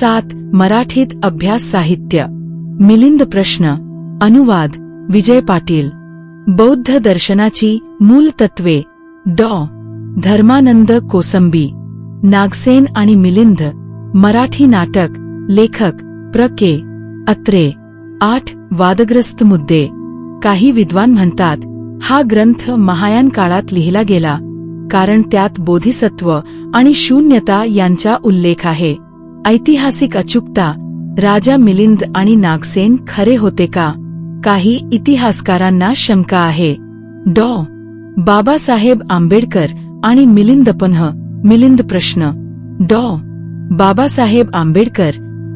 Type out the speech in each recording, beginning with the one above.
सात मराठीत अभ्यास साहित्य. मिलिंद प्रश्न अनुवाद विजय पाटील. बौद्ध दर्शनाची मूल तत्वे डॉ. धर्मानंद कोसंबी. नागसेन आणि मिलिंद. मराठी नाटक लेखक प्र. के. अत्रे. आठ वादग्रस्त मुद्दे. काही विद्वान म्हणतात हा ग्रंथ महायान काळात लिहिला गेला कारण त्यात बोधिसत्व आणि शून्यता यांचा उल्लेख आहे. ऐतिहासिक अचूकता राजा मिलिंद आणि नागसेन खरे होते का? काही इतिहासकारांना शंका आहे. डॉ. बाबासाहेब आंबेडकर आणि मिलिंदपन्ह मिलिंद प्रश्न. डॉ. बाबासाहेब आंबेडकर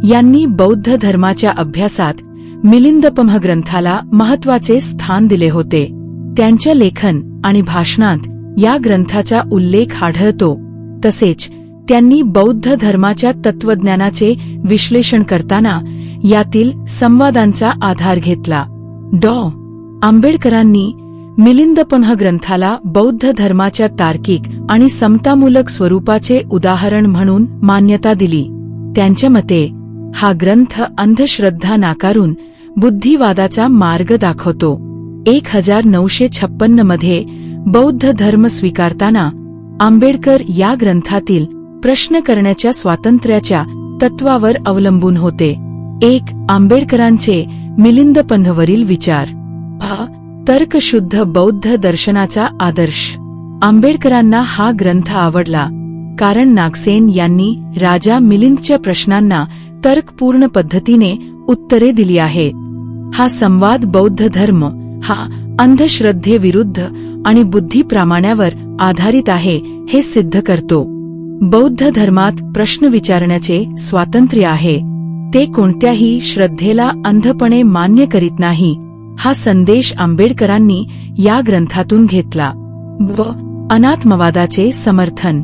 यांनी बौद्ध धर्माच्या अभ्यासात मिलिंदपम्ह ग्रंथाला महत्त्वाचे स्थान दिले होते. त्यांच्या लेखन आणि भाषणात या ग्रंथाचा उल्लेख आढळतो. तसेच त्यांनी बौद्ध धर्माच्या तत्वज्ञानाचे विश्लेषण करताना यातील संवादांचा आधार घेतला. डॉ. आंबेडकरांनी मिलिंदपन्ह ग्रंथाला बौद्ध धर्माच्या तार्किक आणि समतामूलक स्वरूपाचे उदाहरण म्हणून मान्यता दिली. त्यांच्या मते हा ग्रंथ अंधश्रद्धा नाकारून बुद्धिवादाचा मार्ग दाखवतो. एक हजार नऊशे छप्पन्नमध्ये बौद्ध धर्म स्वीकारताना आंबेडकर या ग्रंथातील प्रश्न करण्याच्या स्वातंत्र्याच्या तत्वावर अवलंबून होते. एक आंबेडकरांचे मिलिंदपन्हवरील विचार. हा तर्कशुद्ध बौद्ध दर्शनाचा आदर्श. आंबेडकरांना हा ग्रंथ आवडला कारण नागसेन यांनी राजा मिलिंदच्या प्रश्नांना तर्कपूर्ण पद्धतीने उत्तरे दिली आहेत. हा संवाद बौद्ध धर्म हा अंधश्रद्धेविरुद्ध आणि बुद्धी प्रामाण्यावर आधारित आहे हे सिद्ध करतो. बौद्ध धर्मात प्रश्न विचारण्याचे स्वातंत्र्य आहे. ते कोणत्याही श्रद्धेला अंधपणे मान्य करीत नाही हा संदेश आंबेडकरांनी या ग्रंथातून घेतला. व अनात्मवादाचे समर्थन.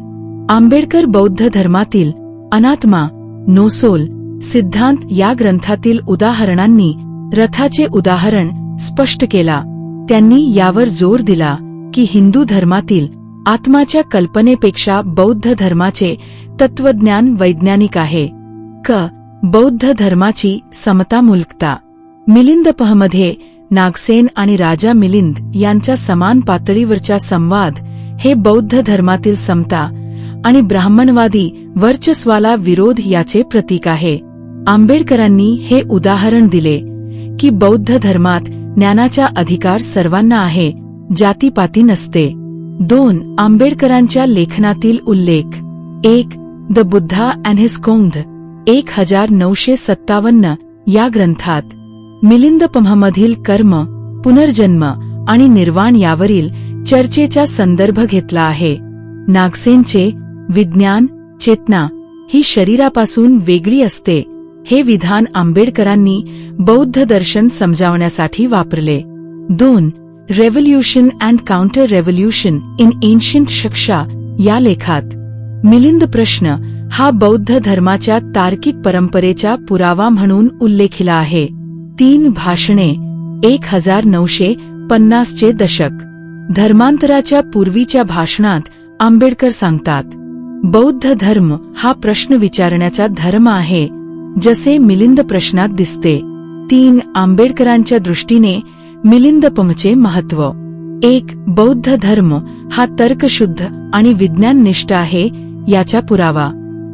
आंबेडकर बौद्ध धर्मातील अनात्मा नोसोल सिद्धांत या ग्रंथातील उदाहरणांनी रथाचे उदाहरण स्पष्ट केला. त्यांनी यावर जोर दिला की हिंदू धर्मातील आत्माच्या कल्पनेपेक्षा बौद्ध धर्माचे तत्वज्ञान वैज्ञानिक आहे. क. बौद्ध धर्माची समता समतामुलकता मिलिंदपहमध्ये नागसेन आणि राजा मिलिंद यांच्या समान पातळीवरच्या संवाद हे बौद्ध धर्मातील समता आणि ब्राह्मणवादी वर्चस्वाला विरोध याचे प्रतीक आहे. आंबेडकरांनी हे उदाहरण दिले की बौद्ध धर्मात ज्ञानाचा अधिकार सर्वांना आहे जातीपाती नसते. दोन आंबेडकरांच्या लेखनातील उल्लेख. एक द बुद्धा अँड हिस कोंध एक हजार नऊशे सत्तावन्न या ग्रंथात. मिलिंदपमधील कर्म पुनर्जन्म आणि निर्वाण यावरील चर्चेचा संदर्भ घेतला आहे. नागसेनचे विज्ञान चेतना ही शरीरापासून वेगळी असते हे विधान आंबेडकरांनी बौद्ध दर्शन समजावण्यासाठी वापरले. दोन revolution and counter revolution in ancient शिक्षा या लेखात. मिलिंद प्रश्न हा बौद्ध धर्माच्या तार्किक परंपरेचा पुरावा म्हणून उल्लेखिला आहे. तीन भाषणे एक हजार नऊशे पन्नासचे दशक. धर्मांतराच्या पूर्वीच्या भाषणात आंबेडकर सांगतात बौद्ध धर्म हा प्रश्न विचारण्याचा धर्म आहे जसे मिलिंद प्रश्नात दिसते. तीन आंबेडकरांच्या दृष्टीने मिलिंदपमचे महत्त्व. एक बौद्ध धर्म हा तर्कशुद्ध आणि विज्ञाननिष्ठ आहे याचा पुरावा.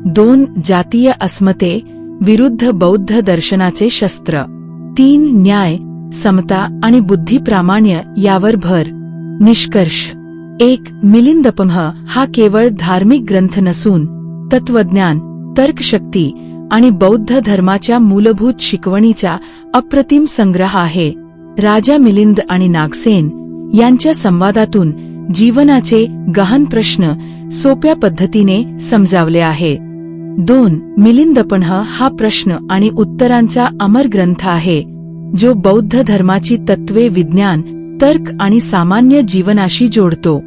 दोन जातीय अस्मते विरुद्ध बौद्ध दर्शनाचे शस्त्र. तीन न्याय समता आणि बुद्धिप्रामाण्य यावर भर. निष्कर्ष. एक मिलिंदपमह हा केवळ धार्मिक ग्रंथ नसून तत्वज्ञान तर्कशक्ती आणि बौद्ध धर्माच्या मूलभूत शिकवणीचा अप्रतिम संग्रह आहे. राजा मिलिंद आणि नागसेन यांच्या संवादातून जीवनाचे गहन प्रश्न सोप्या पद्धतीने समजावले आहे. दोन मिलिंदपणह हा प्रश्न आणि उत्तरांचा अमर ग्रंथ आहे जो बौद्ध धर्माची तत्वे विज्ञान तर्क आणि सामान्य जीवनाशी जोडतो.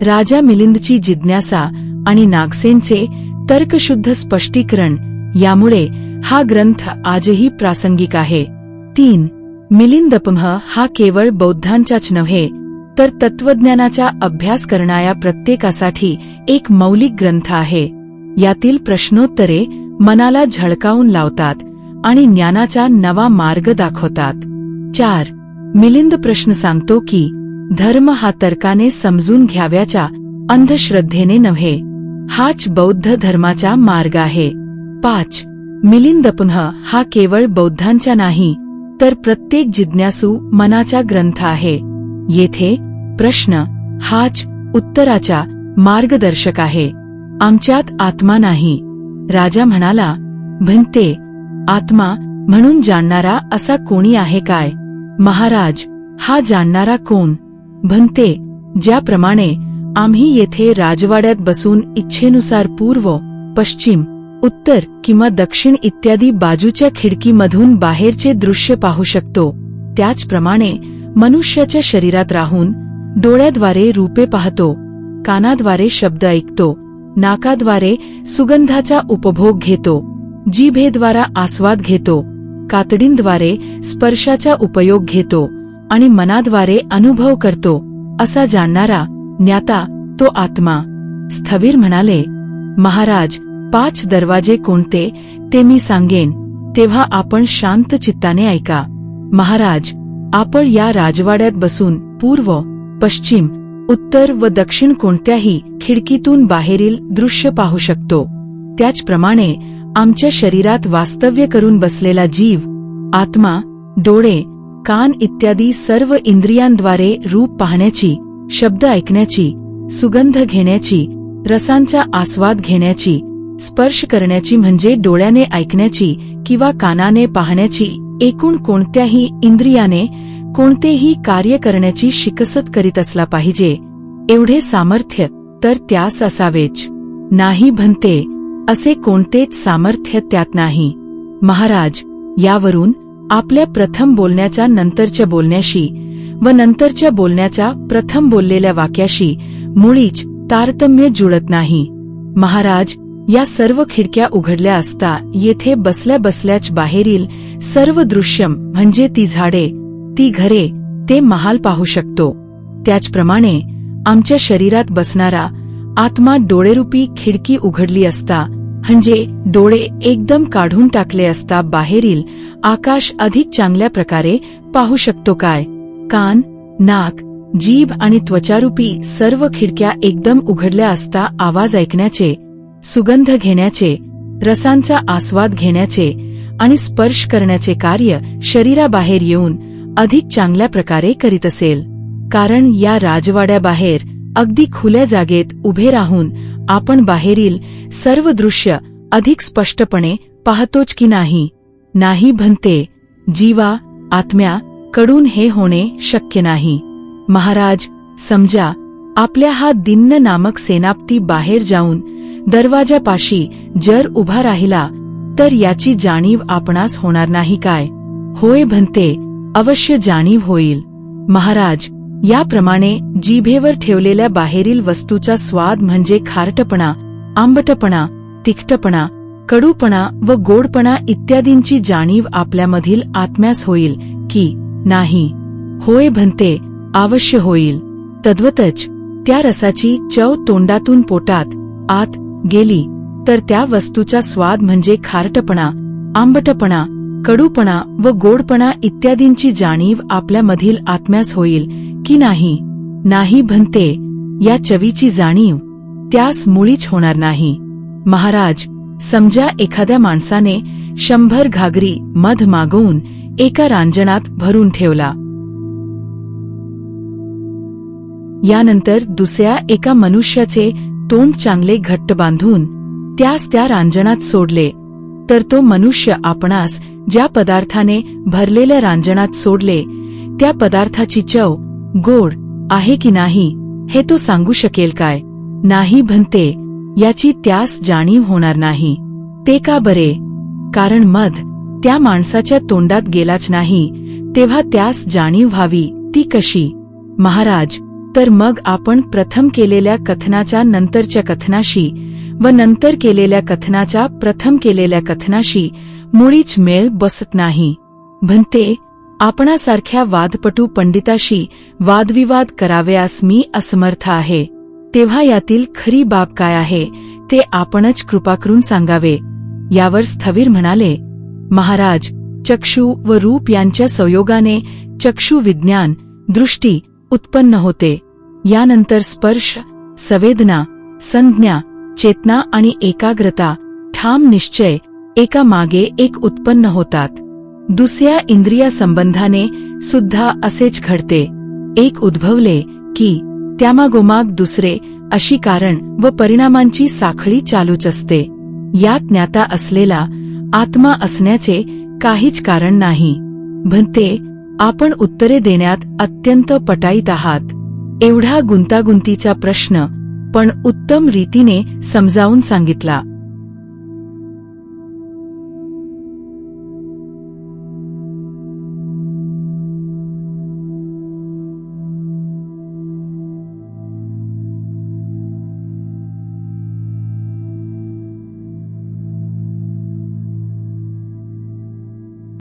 राजा मिलिंदची जिज्ञासा आणि नागसेनचे तर्कशुद्ध स्पष्टीकरण यामुळे हा ग्रंथ आजही प्रासंगिक आहे. तीन मिलिंदपम्ह हा केवळ बौद्धांच्याच नव्हे तर तत्वज्ञानाचा अभ्यास करणाऱ्या प्रत्येकासाठी एक मौलिक ग्रंथ आहे. यातील प्रश्नोत्तरे मनाला झळकावून लावतात आणि ज्ञानाचा नवा मार्ग दाखवतात. चार. मिलिंद प्रश्न सांगतो की धर्म हा तर्काने समजून घ्याव्याच्या अंधश्रद्धेने नव्हे हाच बौद्ध धर्माचा मार्ग आहे. पाच. मिलिंद पुन्हा हा केवळ बौद्धांचा नाही तर प्रत्येक जिज्ञासू मनाचा ग्रंथ आहे. येथे प्रश्न हाच उत्तराचा मार्गदर्शक आहे. आमच्यात आत्मा नाही. राजा म्हणाला भिंते आत्मा म्हणून जाणणारा असा कोणी आहे काय? महाराज हा जाणणारा कोण? भंते ज्याप्रमाणे आम्ही येथे राजवाड्यात बसून इच्छेनुसार पूर्व पश्चिम उत्तर किंवा दक्षिण इत्यादी बाजूच्या खिडकीमधून बाहेरचे दृश्य पाहू शकतो. त्याचप्रमाणे मनुष्याच्या शरीरात राहून डोळ्याद्वारे रूपे पाहतो कानाद्वारे शब्द ऐकतो नाकाद्वारे सुगंधाचा उपभोग घेतो जिभेद्वारा आस्वाद घेतो कातडींद्वारे स्पर्शाचा उपयोग घेतो आणि मनाद्वारे अनुभव करतो असा जाणणारा ज्ञाता तो आत्मा. स्थवीर म्हणाले महाराज पाच दरवाजे कोणते ते मी सांगेन तेव्हा आपण शांत चित्ताने ऐका. महाराज आपण या राजवाड्यात बसून पूर्व पश्चिम उत्तर व दक्षिण कोणत्याही खिडकीतून बाहेरील दृश्य पाहू शकतो. त्याचप्रमाणे आमच्या शरीरात वास्तव्य करून बसलेला जीव आत्मा डोळे कान इत्यादी सर्व इंद्रियांद्वारे रूप पाहण्याची शब्द ऐकण्याची सुगंध घेण्याची रसांचा आस्वाद घेण्याची स्पर्श करण्याची म्हणजे डोळ्याने ऐकण्याची किंवा कानाने पाहण्याची एकूण कोणत्याही इंद्रियाने कोणतेही कार्य करण्याची शिकसत करीत असला पाहिजे. एवढे सामर्थ्य तर त्यास असावेच. नाही भंते असे कोणतेच सामर्थ्य त्यात नाही. महाराज यावरून आपल्या प्रथम बोलण्याच्या नंतरच्या बोलण्याशी व नंतरच्या बोलण्याच्या प्रथम बोललेल्या वाक्याशी मुळीच तारतम्य जुळत नाही. महाराज या सर्व खिडक्या उघडल्या असता येथे बसल्या बसल्याच बाहेरील सर्व दृश्यम म्हणजे ती झाडे ती घरे ते महाल पाहू शकतो. त्याचप्रमाणे आमच्या शरीरात बसणारा आत्मा डोळेरूपी खिडकी उघडली असता म्हणजे डोळे एकदम काढून टाकले असता बाहेरील आकाश अधिक चांगल्या प्रकारे पाहू शकतो काय? कान नाक जीभ आणि त्वचारूपी सर्व खिडक्या एकदम उघडल्या असता आवाज ऐकण्याचे सुगंध घेण्याचे रसांचा आस्वाद घेण्याचे आणि स्पर्श करण्याचे कार्य शरीराबाहेर येऊन अधिक चांगल्या प्रकारे करीत असेल. कारण या राजवाड्याबाहेर अगदी खुल्या जागेत उभे राहून आपण बाहेरील सर्व दृश्य अधिक स्पष्टपणे पाहतोच की नाही. नाही भंते जीवा आत्म्या कडून हे होणे शक्य नाही. महाराज समजा आपल्या हा दिन्न नामक सेनापती बाहेर जाऊन दरवाजापाशी जर उभा राहिला तर याची जाणीव आपणास होणार नाही काय? होय भंते अवश्य जाणीव होईल. महाराज याप्रमाणे जिभेवर ठेवलेल्या बाहेरील वस्तूचा स्वाद म्हणजे खारटपणा आंबटपणा तिखटपणा कडूपणा व गोडपणा इत्यादींची जाणीव आपल्यामधील आत्म्यास होईल की नाही? होय भंते अवश्य होईल. तद्वतच त्या रसाची चव तोंडातून पोटात आत गेली तर त्या वस्तूचा स्वाद म्हणजे खारटपणा आंबटपणा कडूपणा व गोडपणा इत्यादींची जाणीव आपल्यामधील आत्म्यास होईल की नाही? नाही भंते या चवीची जाणीव त्यास मुळीच होणार नाही. महाराज समजा एखाद्या माणसाने शंभर घागरी मध मागवून एका रांजणात भरून ठेवला. यानंतर दुसऱ्या एका मनुष्याचे तोंड चांगले घट्ट बांधून त्यास त्या रांजणात सोडले. तर तो मनुष्य आपणास ज्या पदार्थाने भरलेल्या रांजणात सोडले त्या पदार्थाची चव गोड आहे की नाही हे तो सांगू शकेल काय? नाही म्हणते याची त्यास जाणीव होणार नाही. ते का बरे? कारण मध त्या माणसाच्या तोंडात गेलाच नाही तेव्हा त्यास जाणीव व्हावी ती कशी? महाराज तर मग आपण प्रथम केलेल्या कथनाच्या नंतरच्या कथनाशी व नंतर केलेल्या कथनाच्या प्रथम केलेल्या कथनाशी मुळीच मेळ बसत नाही. म्हणते आपणासारख्या वादपटू पंडिताशी वादविवाद करावयास मी असमर्थ आहे. तेव्हा यातील खरी बाब काय आहे ते आपणच कृपा करून सांगावे. यावर स्थवीर म्हणाले महाराज चक्षु व रूप यांच्या संयोगाने चक्षु विज्ञान दृष्टी उत्पन्न होते. यानंतर स्पर्श संवेदना संज्ञा चेतना आणि एकाग्रता ठाम निश्चय एका मागे एक उत्पन्न होतात. दुसऱ्या इंद्रिया संबंधाने सुद्धा असेच घडते. एक उद्भवले की त्यामागोमाग दुसरे अशी कारण व परिणामांची साखळी चालूच असते. यात ज्ञाता असलेला आत्मा असण्याचे काहीच कारण नाही. म्हणते आपण उत्तरे देण्यात अत्यंत पटाईत आहात. एवढा गुंतागुंतीचा प्रश्न पण उत्तम रीतीने समजावून सांगितला.